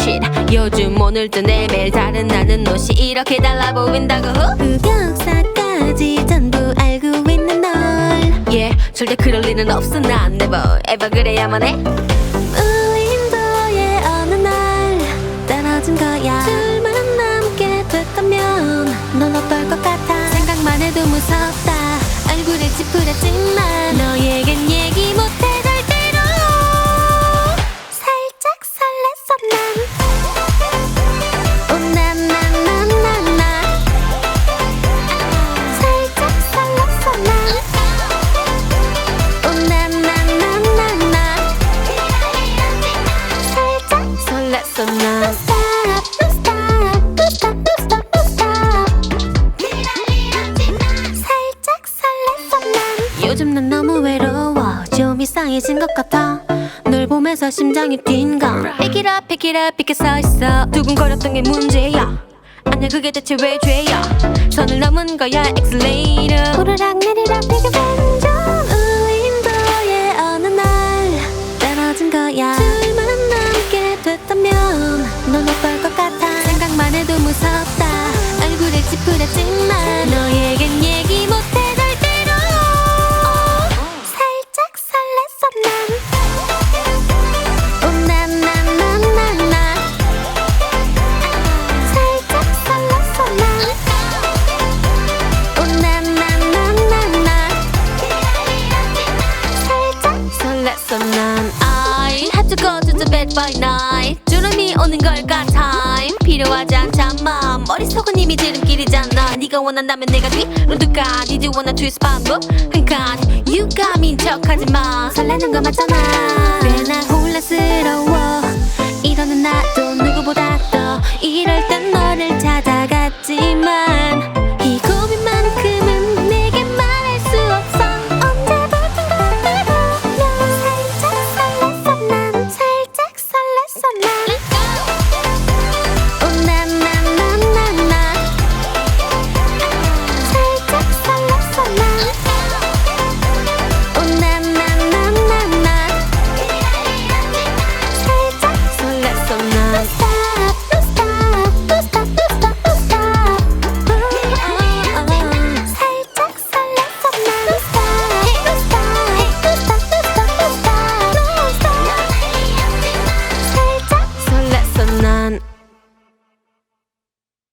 shit. 요즘 오늘도 내일 다른 나는 옷이 이렇게 달라 보인다고. 흑역사까지 전부 알고 있는 널. Yeah 절대 그럴 리는 없어 난 never ever 그래야만 해. 무인도의 어느 날 떨어진 거야. 둘만 남게 됐다면 넌 어떨 것 같아? 생각만 해도 무섭다. 얼굴에 찌푸렸지만 이상해진 것 같아. 널 보면서 심장이 뛴가? Pick it up pick it up 이렇게 서있어. 두근거렸던 게 문제야. 아니야 그게 대체 왜 죄야? 선을 넘은 거야 엑셀레이터 설렜어 난 I had to go to the bed by night. 주름이 오는 걸까 time? 필요하지 않잖아 머릿속은 이미 지름길이잖아. 네가 원한다면 내가 뒤로 둘까 Did you wanna twist 방법 그니까 You got me 척하지마. 설레는 거 맞잖아 so